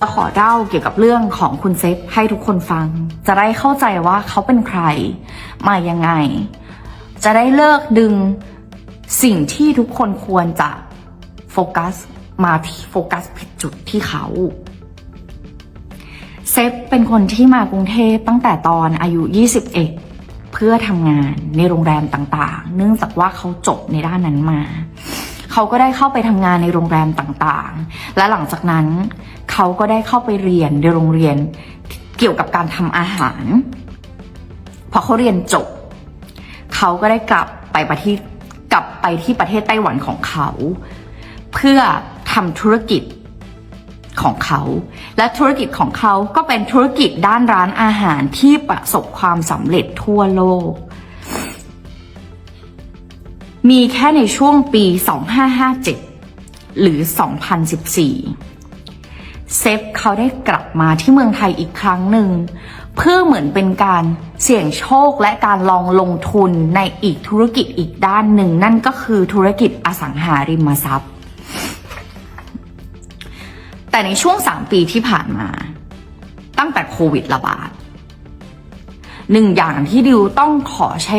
จะขอเล่าเกี่ยวกับเรื่องของคุณเซฟให้ทุกคนฟัง จะได้เข้าใจว่าเขาเป็นใคร มายังไง จะได้เลิกดึงสิ่งที่ทุกคนควรจะโฟกัสมาที่โฟกัสผิดจุดที่เขา เซฟเป็นคนที่มากรุงเทพตั้งแต่ตอนอายุ 21 เพื่อทำงานในโรงแรมต่างๆ เนื่องจากว่าเขาจบในด้านนั้นมา เขาก็ได้เข้าไปทำงานในโรงแรมต่างๆ และหลังจากนั้น เขาก็ได้เข้าไปเรียนในโรงเรียนเกี่ยวกับการทำอาหาร พอเขาเรียนจบ เขาก็ได้กลับไปประเทศกลับไปที่ประเทศไต้หวันของเขา เพื่อทำธุรกิจของเขา และธุรกิจของเขาก็เป็นธุรกิจด้านร้านอาหารที่ประสบความสำเร็จทั่วโลก มีแค่ในช่วงปี 2557 หรือ 2014 เซฟเขาได้กลับมาที่เมืองไทยอีกครั้งหนึ่ง เพื่อเหมือนเป็นการเสี่ยงโชคและการลองลงทุนในอีกธุรกิจอีกด้านหนึ่ง นั่นก็คือธุรกิจอสังหาริมทรัพย์ แต่ในช่วง 3 ปีที่ผ่านมา ตั้งแต่โควิดระบาดหนึ่งอย่างที่ดิวต้องขอใช้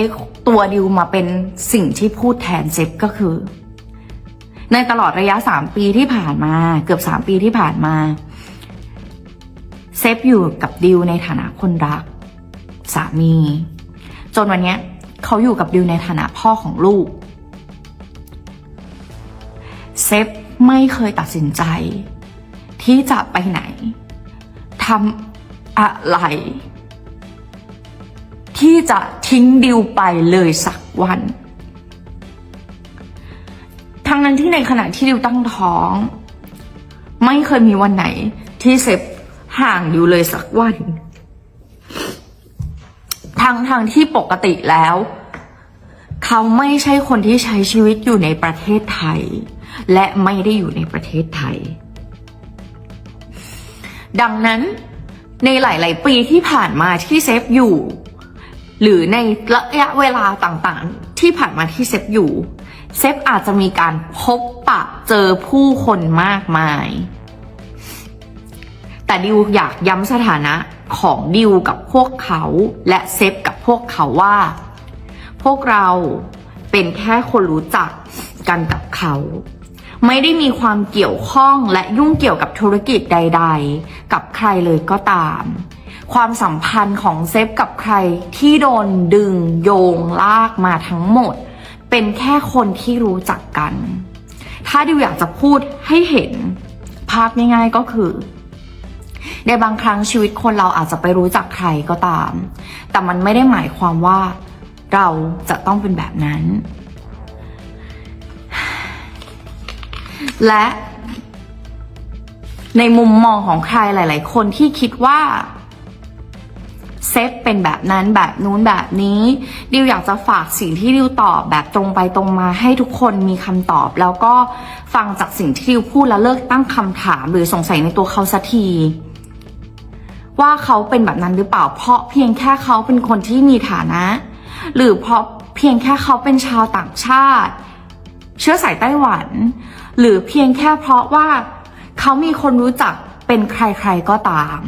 ตัวดิวมาเป็นสิ่งที่พูดแทนเซฟก็คือ ในตลอดระยะสามปีที่ผ่านมา เกือบสามปีที่ผ่านมา เซฟอยู่กับดิวในฐานะคนรัก สามี จนวันนี้เขาอยู่กับดิวในฐานะพ่อของลูก เซฟไม่เคยตัดสินใจ ที่จะไปไหนทำอะไร ที่จะทิ้งดิวไปเลยสักวัน ทั้งที่ในขณะที่ดิวตั้งท้อง ไม่เคยมีวันไหน ที่เซฟห่างดิวเลยสักวันทั้งทางที่ปกติแล้ว เขาไม่ใช่คนที่ใช้ชีวิตอยู่ในประเทศไทย และไม่ได้อยู่ในประเทศไทย ดังนั้นในหลาย ๆ ปีที่ผ่านมาที่เซฟอยู่ หรือในระยะเวลาต่าง ๆ ที่ผ่านมาที่เซฟอยู่ เซฟอาจจะมีการพบปะเจอผู้คนมากมาย แต่ดิวอยากย้ำสถานะของดิวกับพวกเขา และเซฟกับพวกเขาว่า พวกเราเป็นแค่คนรู้จักกันกับเขา ไม่ได้มีความเกี่ยวข้องและยุ่งเกี่ยวกับธุรกิจใด ๆ กับใครเลยก็ตาม ความสัมพันธ์ของเซฟกับใครที่โดนดึงโยงลากมาทั้งหมด เป็นแค่คนที่รู้จักกัน ถ้าดิวอยากจะพูดให้เห็น ภาพง่ายๆก็คือ ในบางครั้งชีวิตคนเราอาจจะไปรู้จักใครก็ตาม แต่มันไม่ได้หมายความว่า เราจะต้องเป็นแบบนั้น และในมุมมองของใครหลาย ๆ คนที่คิดว่า เซฟเป็นแบบนั้นแบบนู้นแบบนี้ดิวอยากจะฝากสิ่งที่ดิวตอบแบบตรงไปตรงมาให้ทุกคนมีคำตอบ แล้วก็ฟังจากสิ่งที่ดิวพูดแล้วเลิกตั้งคำถาม หรือสงสัยในตัวเขาสักทีว่าเขาเป็นแบบนั้นหรือเปล่า เพราะเพียงแค่เขาเป็นคนที่มีฐานะ หรือเพราะเพียงแค่เขาเป็นชาวต่างชาติ เชื้อสายไต้หวัน หรือเพียงแค่เพราะว่าเขามีคนรู้จักเป็นใครๆก็ตาม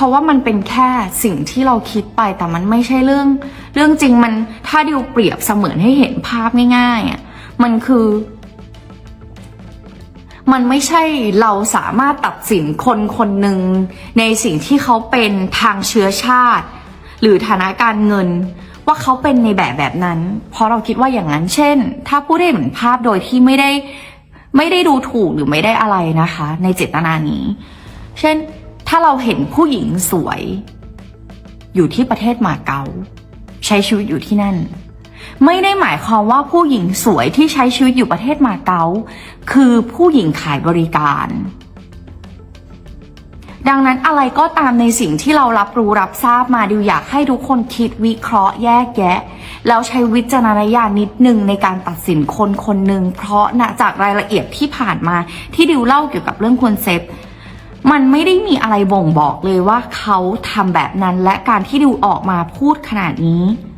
ราะว่ามันเป็นแค่สิ่งที่เราคิดไปแต่มันไม่ใช่เรื่อง เรื่องจริงมันถ้าดิวเปรียบเสมือนให้เห็นภาพง่ายๆอะมันคือ มันไม่ใช่เราสามารถตัดสินคนคนหนึ่งในสิ่งที่เขาเป็นทางเชื้อชาติ หรือฐานะการเงิน ว่าเขาเป็นในแบบแบบนั้น เพราะเราคิดว่าอย่างนั้น เช่น ถ้าพูดได้เหมือนภาพโดยที่ไม่ได้ ไม่ได้ดูถูกหรือไม่ได้อะไรนะคะ ในเจตนานี้ เช่น ถ้าเราเห็นผู้หญิงสวย อยู่ที่ประเทศมาเก๊าใช้ชีวิตอยู่ที่นั่น ไม่ได้หมายความว่าผู้หญิงสวยที่ใช้ชีวิตอยู่ประเทศมาเก๊าคือผู้หญิงขายบริการ ดังนั้นอะไรก็ตามในสิ่งที่เรารับรู้รับทราบมาดิวอยากให้ทุกคนคิดวิเคราะห์แยกแยะ แล้วใช้วิจารณญาณนิดนึงในการตัดสินคนคนหนึ่งเพราะนะจากรายละเอียดที่ผ่านมาที่ดิวเล่าเกี่ยวกับเรื่องคอนเซปต์ มันไม่ได้มีอะไรบ่งบอกเลยว่าเขาทำแบบนั้นและการที่ดิวออกมาพูดขนาดนี้